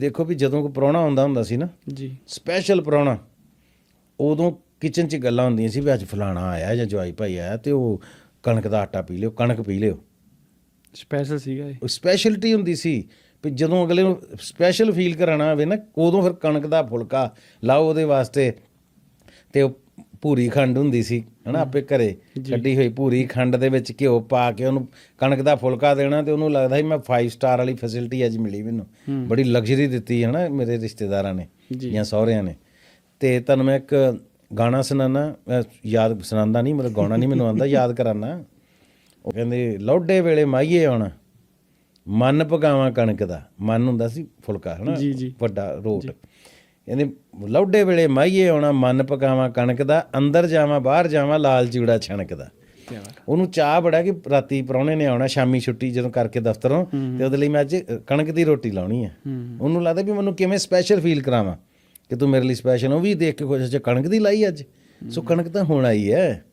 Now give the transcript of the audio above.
ਦੇਖੋ ਵੀ ਜਦੋਂ ਕੋਈ ਪ੍ਰਾਹੁਣਾ ਆਉਂਦਾ ਹੁੰਦਾ ਸੀ ਨਾ ਜੀ। ਸਪੈਸ਼ਲ ਪ੍ਰਾਹੁਣਾ ਉਦੋਂ ਕਿਚਨ 'ਚ ਗੱਲਾਂ ਹੁੰਦੀਆਂ ਸੀ ਵੀ ਅੱਜ ਫਲਾਣਾ ਆਇਆ ਜਾਂ ਜਵਾਈ ਭਾਈ ਆਇਆ ਤੇ ਉਹ ਕਣਕ ਦਾ ਆਟਾ ਪੀ ਲਿਓ ਕਣਕ ਪੀ ਲਿਓ। ਸਪੈਸ਼ਲ ਸੀਗਾ ਇਹ। ਉਹ ਸਪੈਸ਼ਲਟੀ ਹੁੰਦੀ ਸੀ ਵੀ ਜਦੋਂ ਅਗਲੇ ਨੂੰ ਸਪੈਸ਼ਲ ਫੀਲ ਕਰਾਣਾ ਹੋਵੇ ਨਾ ਉਦੋਂ ਫਿਰ ਕਣਕ ਦਾ ਫੁਲਕਾ ਲਾਓ ਉਹਦੇ ਵਾਸਤੇ ਤੇ ਉਹ ਪੂਰੀ ਖੰਡ ਹੁੰਦੀ ਸੀ ਹਨਾ ਆਪੇ ਘਰੇ ਕੱਢੀ ਹੋਈ ਪੂਰੀ ਖੰਡ ਦੇ ਵਿੱਚ ਘਿਓ ਪਾ ਕੇ ਉਹਨੂੰ ਕਣਕ ਦਾ ਫੁਲਕਾ ਦੇਣਾ ਤੇ ਉਹਨੂੰ ਲੱਗਦਾ ਸੀ ਮੈਂ 5 ਸਟਾਰ ਵਾਲੀ ਫੈਸਿਲਿਟੀ ਅੱਜ ਮਿਲੀ ਮੈਨੂੰ। ਬੜੀ ਲਗਜ਼ਰੀ ਦਿੱਤੀ ਹਨਾ ਮੇਰੇ ਰਿਸ਼ਤੇਦਾਰਾਂ ਨੇ ਜੀ। ਸਹੁਰਿਆਂ ਨੇ। ਤੇ ਤੁਹਾਨੂੰ ਮੈਂ ਇੱਕ ਗਾਣਾ ਸੁਣਾਣਾ ਯਾਦ ਸੁਣਾਉਂਦਾ ਨਹੀਂ ਮਤਲਬ ਗਾਉਣਾ ਨਹੀਂ ਮੈਨੂੰ ਆਉਂਦਾ ਯਾਦ ਕਰਾਨਾ। ਉਹ ਕਹਿੰਦੇ ਲੋਡੇ ਵੇਲੇ ਮਾਈਏ ਆਉਣਾ ਮਨ ਪਕਾਵਾਂ ਕਣਕ ਦਾ। ਮਨ ਹੁੰਦਾ ਸੀ ਫੁਲਕਾ ਹਨਾ। ਵੱਡਾ ਰੋਟ ਕਹਿੰਦੇ ਲੋਡੇ ਵੇਲੇ ਮਾਈਏ ਆਉਣਾ ਮਨ ਪਕਾਵਾਂ ਕਣਕ ਦਾ ਅੰਦਰ ਜਾਵਾਂ ਬਾਹਰ ਜਾਵਾਂ ਲਾਲ ਚੂੜਾ ਛਣਕ ਦਾ। ਉਹਨੂੰ ਚਾਹ ਬੜਾ ਕਿ ਰਾਤੀ ਪ੍ਰਾਹੁਣੇ ਨੇ ਆਉਣਾ ਸ਼ਾਮੀ ਛੁੱਟੀ ਜਦੋਂ ਕਰਕੇ ਦਫ਼ਤਰੋਂ ਤੇ ਉਹਦੇ ਲਈ ਮੈਂ ਅੱਜ ਕਣਕ ਦੀ ਰੋਟੀ ਲਾਉਣੀ ਹੈ। ਹੂੰ। ਉਹਨੂੰ ਲੱਗਦਾ ਵੀ ਮੈਨੂੰ ਕਿਵੇਂ ਸਪੈਸ਼ਲ ਫੀਲ ਕਰਾਵਾਂ ਕਿ ਤੂੰ ਮੇਰੇ ਲਈ ਸਪੈਸ਼ਲ ਉਹ ਵੀ ਦੇਖ ਕੇ ਖੁਸ਼ ਅੱਛਾ ਕਣਕ ਦੀ ਲਾਈ ਅੱਜ? ਸੋ ਕਣਕ ਤਾਂ ਹੁਣ ਆਈ ਹੈ।